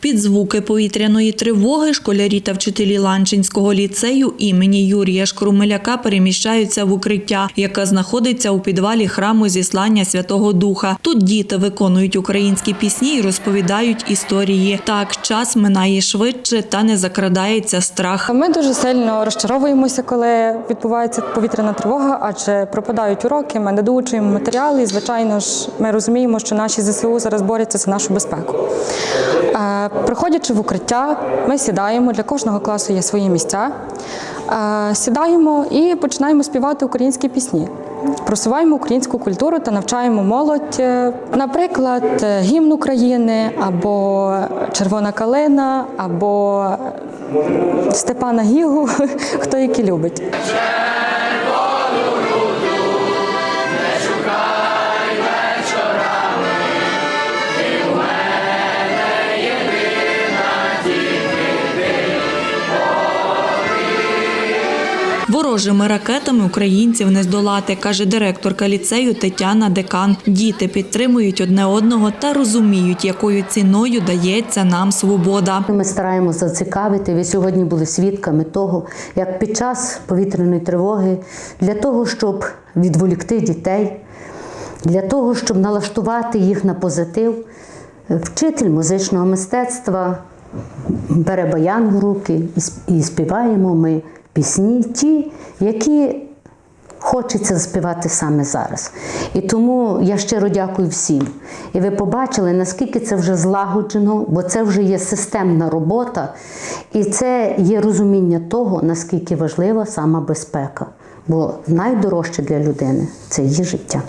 Під звуки повітряної тривоги школярі та вчителі Ланчинського ліцею імені Юрія Шкрумеляка переміщаються в укриття, яке знаходиться у підвалі храму зіслання Святого Духа. Тут діти виконують українські пісні і розповідають історії. Так час минає швидше та не закрадається страх. Ми дуже сильно розчаровуємося, коли відбувається повітряна тривога, адже пропадають уроки, ми не доучуємо матеріали. І, звичайно ж, ми розуміємо, що наші ЗСУ зараз борються за нашу безпеку. Приходячи в укриття, ми сідаємо. Для кожного класу є свої місця. Е, Сідаємо і починаємо співати українські пісні. Просуваємо українську культуру та навчаємо молодь, е, наприклад, е, гімн України або Червона калина, або Степана Гігу, хто які любить. Ворожими ракетами українців не здолати, каже директорка ліцею Тетяна Декан. Діти підтримують одне одного та розуміють, якою ціною дається нам свобода. Ми стараємося зацікавити. Ви сьогодні були свідками того, як під час повітряної тривоги для того, щоб відволікти дітей, для того, щоб налаштувати їх на позитив, вчитель музичного мистецтва бере баян в руки і співаємо ми пісні, ті, які Хочеться співати саме зараз. І тому я щиро дякую всім. І ви побачили, наскільки це вже злагоджено, бо це вже є системна робота, і це є розуміння того, наскільки важлива сама безпека. Бо найдорожче для людини це її життя.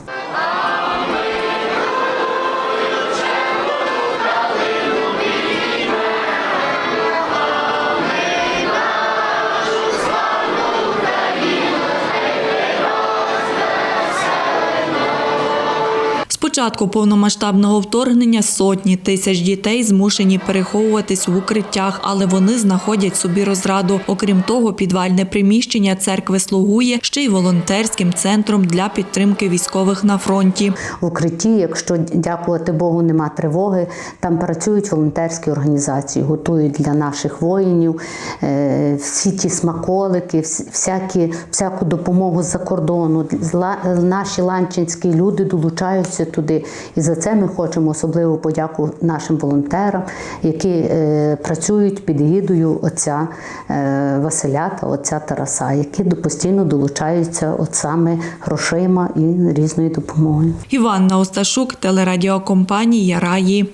Початку повномасштабного вторгнення сотні тисяч дітей змушені переховуватись в укриттях, але вони знаходять собі розраду. Окрім того, підвальне приміщення церкви слугує ще й волонтерським центром для підтримки військових на фронті. В укритті, якщо дякувати Богу, нема тривоги, там працюють волонтерські організації, готують для наших воїнів е, всі ті смаколики, всякі, всяку допомогу з-за кордону. Зла- Наші ланчинські люди долучаються туди. І за це ми хочемо особливу подяку нашим волонтерам, які е, працюють під гідою отця е, Василя та отця Тараса, які постійно долучаються от саме грошима і різною допомогою. Іванна Осташук, телерадіокомпанія Раї.